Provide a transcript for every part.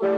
Всім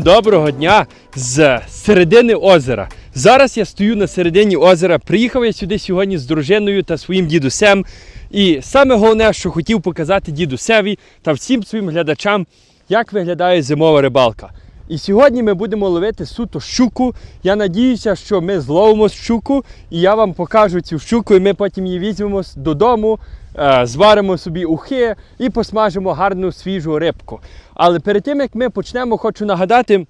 доброго дня з середини озера. Зараз я стою на середині озера. Приїхав я сюди сьогодні з дружиною та своїм дідусем. І саме головне, що хотів показати дідусеві та всім своїм глядачам, як виглядає зимова рибалка. І сьогодні ми будемо ловити суто щуку. Я надіюся, що ми зловимо щуку, і я вам покажу цю щуку, і ми потім її візьмемо додому, е, зваримо собі ухи і посмажимо гарну свіжу рибку. Але перед тим як ми почнемо, хочу нагадати,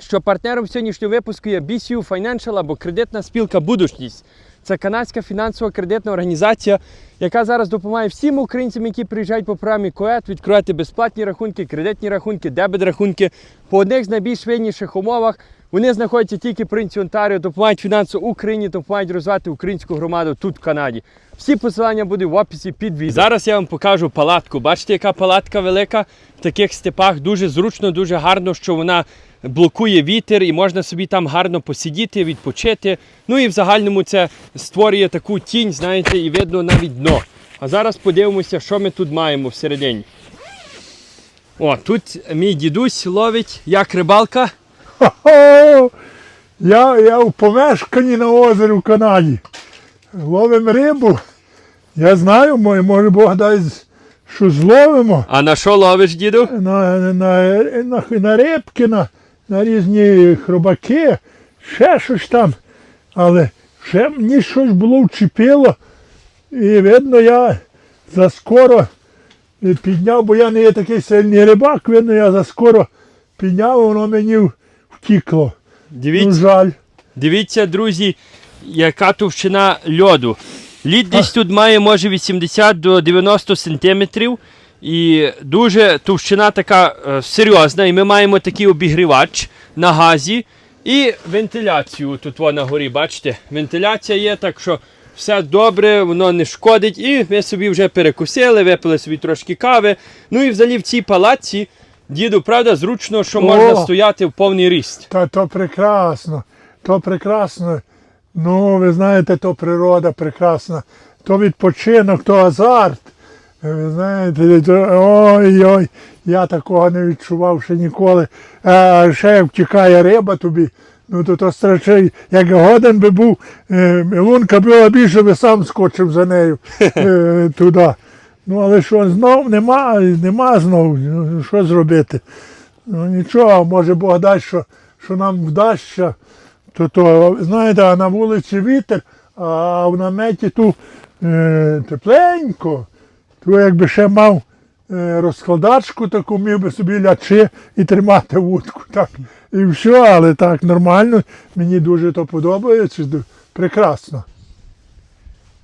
що партнером сьогоднішнього випуску є BCU Financial або кредитна спілка Будучність. Це канадська фінансова кредитна організація, яка зараз допомагає всім українцям, які приїжджають по програмі КОЕТ, відкривати безплатні рахунки, кредитні рахунки, дебет рахунки по одних з найбільш вигідніших умовах. Вони знаходяться тільки в провінції Онтаріо, допомагають фінансово Україні, допомагають розвивати українську громаду тут, в Канаді. Всі посилання будуть в описі під відео. Зараз я вам покажу палатку. Бачите, яка палатка велика в таких степах. Дуже зручно, дуже гарно, що вона блокує вітер і можна собі там гарно посидіти, відпочити. Ну і в загальному це створює таку тінь, знаєте, і видно навіть дно. А зараз подивимося, що ми тут маємо всередині. О, тут мій дідусь ловить як рибалка. Хо-хо! Я, я в помешканні на озері в Канаді. Ловимо рибу. Я знаю, може Бог дасть, що зловимо. А на що ловиш, діду? На, на, на, на рибки, на, на різні хробаки, ще щось там. Але ще мені щось було вчепило. І видно, я заскоро підняв, бо я не є такий сильний рибак, видно, я заскоро підняв, воно мені втікло. Ну, Дивіться. жаль. Дивіться, друзі, яка товщина льоду. Лід десь тут має може 80 до 90 сантиметрів. І дуже товщина така е, серйозна. І ми маємо такий обігрівач на газі і вентиляцію тут во, на горі. Бачите? Вентиляція є, так що все добре, воно не шкодить. І ми собі вже перекусили, випили собі трошки кави. Ну і взагалі в цій палаці, діду, правда, зручно, що можна стояти в повний ріст. Та то прекрасно, то прекрасно. Ну, ви знаєте, то природа прекрасна, то відпочинок, то азарт. Ви знаєте, ой-ой, я такого не відчував ще ніколи. А ще як втікає риба тобі, ну то то страшно. Як годен би був, е, лунка була більше, би сам скочив за нею е, туди. Ну, але що, знов нема, нема знов, ну, що зробити? Ну нічого, може Бог дасть, що, що нам вдасться, то, то знаєте, на вулиці вітер, а в наметі тут е, тепленько, то якби ще мав е, розкладачку таку, міг би собі лячи і тримати вудку. Так. І все, але так нормально. Мені дуже то подобається. Прекрасно.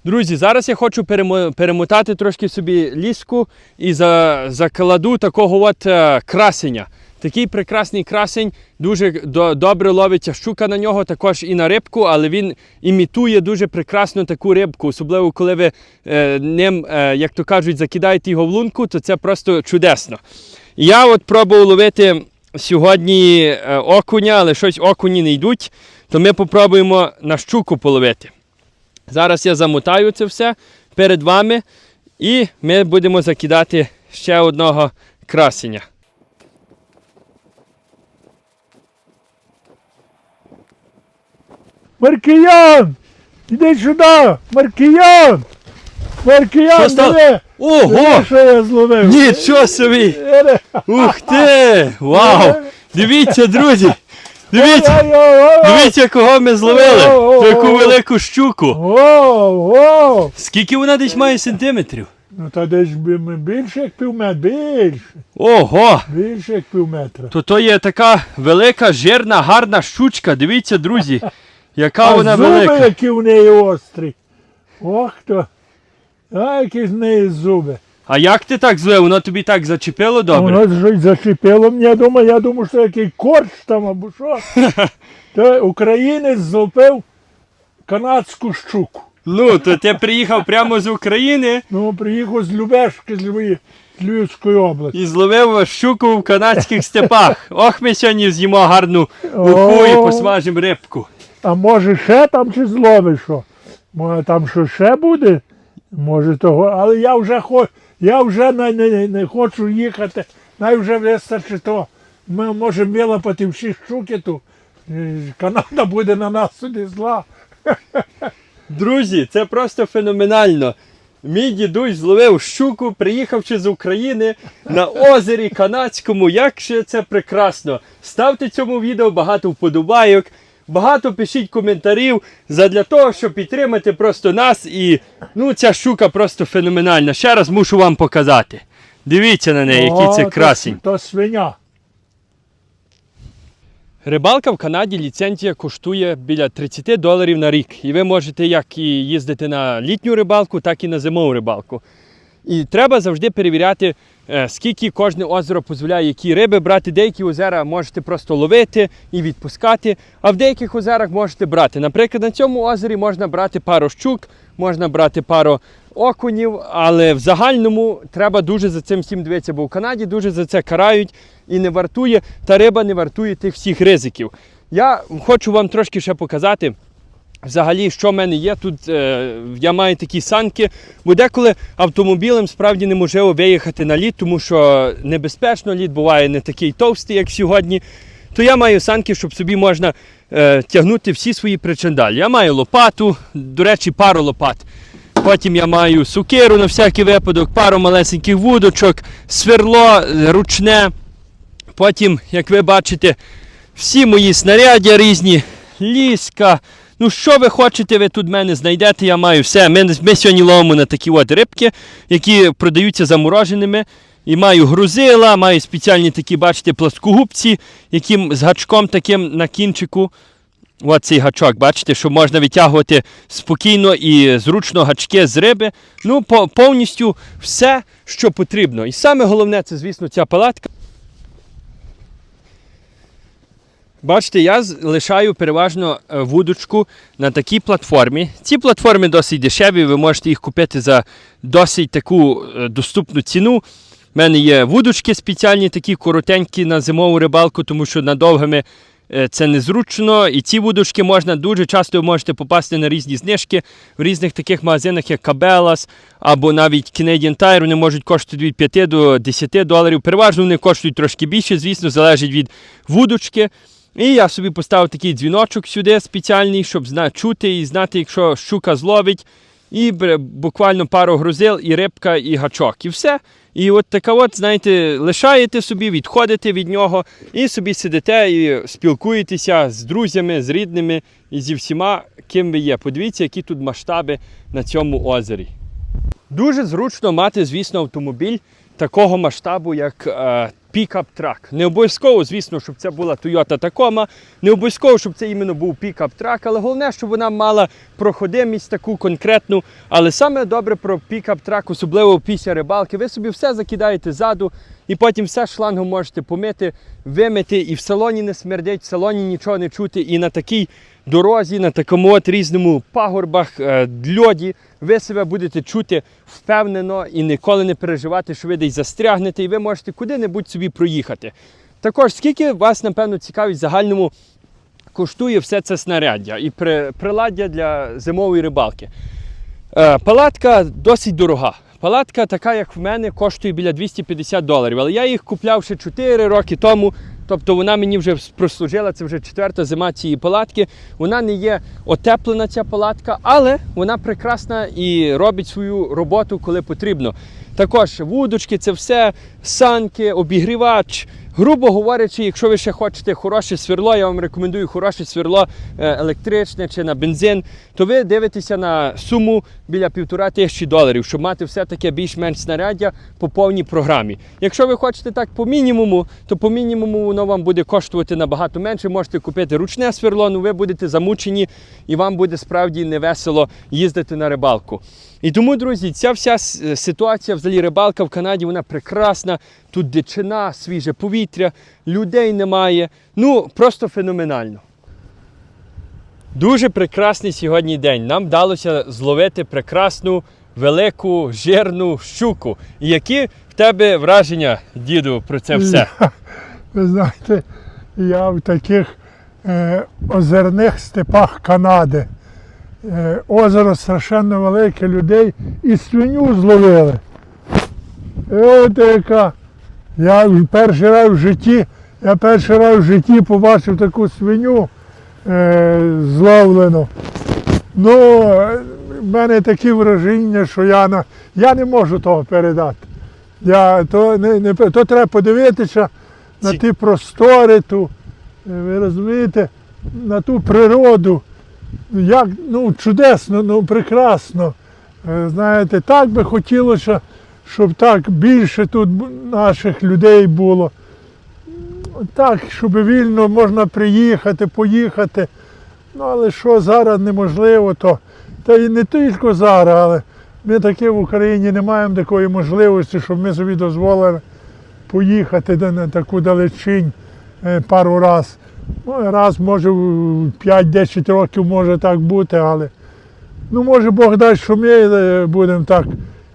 Друзі, зараз я хочу перемотати трошки собі ліску і за, закладу такого от е, красеня. Такий прекрасний красень, дуже до, добре ловиться щука на нього, також і на рибку, але він імітує дуже прекрасно таку рибку. Особливо, коли ви е, ним, е, як то кажуть, закидаєте його в лунку, то це просто чудесно. Я от пробував ловити сьогодні окуня, але щось окуні не йдуть, то ми попробуємо на щуку половити. Зараз я замотаю це все перед вами і ми будемо закидати ще одного красення. Маркіян! Іди сюди! Маркіян! Маркіян, Що диви! Ого! Диви, що я зловив! Нічого собі! Ух ти! Вау! Дивіться, друзі! Дивіться! Дивіться, кого ми зловили! Таку велику щуку! Скільки вона десь має сантиметрів? Ну та десь більше як півметра, більше, Ого! більше як півметра. То то є така велика, жирна, гарна щучка. Дивіться, друзі, яка А вона зуби, велика. які в неї острі. Ох то. А які з неї зуби. А як ти так злив? Воно тобі так зачепило добре? Воно щось зачепило мені, я думаю, я думаю, що який корч там або що. То українець злопив канадську щуку. Ну, то ти приїхав прямо з України. Ну, приїхав з Любешки, з Львів. Львівської області. І зловив щуку в канадських степах. Ох, ми сьогодні з'їмо гарну уху і посмажимо рибку. А може ще там чи зловиш що? Може там що ще буде? Може того, але я вже хо, я вже не, не, не хочу їхати, най вже вистачить то. Ми можемо вилапати всі щуки тут. Е, Канада буде на нас сюди зла. Друзі, це просто феноменально. Мій дідусь зловив щуку, приїхавши з України на озері Канадському. Як же це прекрасно! Ставте цьому відео багато вподобайок, багато пишіть коментарів задля того, щоб підтримати просто нас. І ну, ця щука просто феноменальна. Ще раз мушу вам показати. Дивіться на неї, який це то- красень. То свиня. Рибалка в Канаді ліцензія коштує біля 30 доларів на рік. І ви можете як і їздити на літню рибалку, так і на зимову рибалку. І треба завжди перевіряти, е, скільки кожне озеро дозволяє, які риби брати. Деякі озера можете просто ловити і відпускати, а в деяких озерах можете брати. Наприклад, на цьому озері можна брати пару щук, можна брати пару окунів, але в загальному треба дуже за цим всім дивитися, бо в Канаді дуже за це карають і не вартує, та риба не вартує тих всіх ризиків. Я хочу вам трошки ще показати. Взагалі, що в мене є тут, е, я маю такі санки, бо деколи автомобілем справді неможливо виїхати на лід, тому що небезпечно, лід буває не такий товстий, як сьогодні. То я маю санки, щоб собі можна е, тягнути всі свої причандалі. Я маю лопату, до речі, пару лопат. Потім я маю сукиру на всякий випадок, пару малесеньких вудочок, сверло е, ручне. Потім, як ви бачите, всі мої снаряддя різні, ліска. Ну, що ви хочете, ви тут мене знайдете, я маю все. Ми, ми сьогодні ловимо на такі от рибки, які продаються замороженими. І маю грузила, маю спеціальні такі, бачите, плоскогубці, які з гачком таким на кінчику. От цей гачок, бачите, що можна витягувати спокійно і зручно гачки з риби. Ну, по- повністю все, що потрібно. І саме головне, це, звісно, ця палатка. Бачите, я лишаю переважно е, вудочку на такій платформі. Ці платформи досить дешеві, ви можете їх купити за досить таку е, доступну ціну. У мене є вудочки спеціальні, такі коротенькі на зимову рибалку, тому що надовгими е, це незручно. І ці вудочки можна дуже часто ви можете попасти на різні знижки в різних таких магазинах, як Cabela's або навіть Canadian Tire. Вони можуть коштувати від 5 до 10 доларів. Переважно вони коштують трошки більше, звісно, залежить від вудочки. І я собі поставив такий дзвіночок сюди спеціальний, щоб чути і знати, якщо щука зловить. І буквально пару грузил, і рибка, і гачок. І все. І от така от, знаєте, лишаєте собі, відходите від нього і собі сидите і спілкуєтеся з друзями, з рідними і зі всіма, ким ви є. Подивіться, які тут масштаби на цьому озері. Дуже зручно мати, звісно, автомобіль такого масштабу, як е, пікап-трак. Не обов'язково, звісно, щоб це була Toyota Tacoma, не обов'язково, щоб це іменно був пікап-трак, але головне, щоб вона мала проходимість таку конкретну. Але саме добре про пікап-трак, особливо після рибалки, ви собі все закидаєте ззаду і потім все шлангом можете помити, вимити, і в салоні не смердять, в салоні нічого не чути. І на такій дорозі, на такому от різному пагорбах, е, льоді, ви себе будете чути впевнено і ніколи не переживати, що ви десь застрягнете, і ви можете куди-небудь собі проїхати. Також, скільки вас, напевно, цікавить в загальному коштує все це снаряддя і приладдя для зимової рибалки. Е, палатка досить дорога. Палатка, така як в мене, коштує біля 250 доларів. Але я їх купляв ще 4 роки тому. Тобто вона мені вже прослужила, це вже четверта зима цієї палатки. Вона не є отеплена, ця палатка, але вона прекрасна і робить свою роботу, коли потрібно. Також вудочки, це все, санки, обігрівач. Грубо говорячи, якщо ви ще хочете хороше сверло, я вам рекомендую хороше сверло е, електричне чи на бензин, то ви дивитеся на суму біля півтора тисячі доларів, щоб мати все таке більш-менш снаряддя по повній програмі. Якщо ви хочете так по мінімуму, то по мінімуму воно вам буде коштувати набагато менше. Можете купити ручне сверло, ну ви будете замучені і вам буде справді невесело їздити на рибалку. І тому, друзі, ця вся ситуація, взагалі рибалка в Канаді, вона прекрасна. Тут дичина, свіже повітря, людей немає. Ну, просто феноменально. Дуже прекрасний сьогодні день. Нам вдалося зловити прекрасну велику жирну щуку. Які в тебе враження, діду, про це все? Я, ви знаєте, я в таких е, озерних степах Канади. Е, озеро страшенно велике, людей і свиню зловили. І от яка. Я перший раз в житті, я перший раз в житті побачив таку свиню е, зловлену. Ну, в мене такі враження, що я, на, я не можу того передати. Я, то, не, не, то треба подивитися на ті простори, ту, ви розумієте, на ту природу. Як ну, чудесно, ну прекрасно. Е, Знаєте, так би хотілося, щоб так більше тут наших людей було. Так, щоб вільно можна приїхати, поїхати. Ну, але що зараз неможливо, то та і не тільки зараз, але ми таки в Україні не маємо такої можливості, щоб ми собі дозволили поїхати на таку далечінь е, пару раз. Ну, раз, може, в 5-10 років може так бути, але ну, може Бог дасть, що ми е, будемо так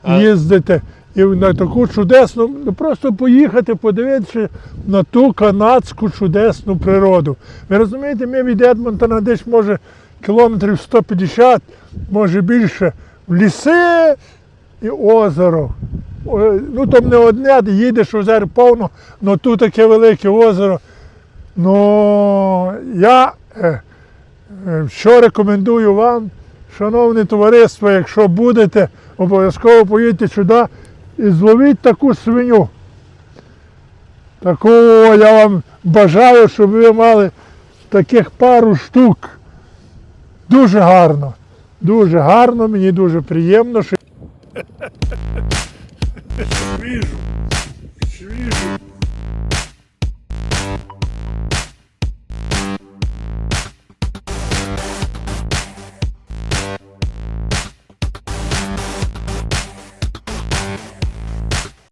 їздити. І на таку чудесну, ну просто поїхати, подивитися на ту канадську чудесну природу. Ви розумієте, ми від Едмонтона десь може кілометрів 150, може більше, в ліси і озеро. Ну там не одне, їдеш озеро повно, але тут таке велике озеро. Ну я е, е, що рекомендую вам, шановне товариство, якщо будете, обов'язково поїдьте сюди і зловіть таку свиню. Такого я вам бажаю, щоб ви мали таких пару штук. Дуже гарно. Дуже гарно, мені дуже приємно, що. Віжу.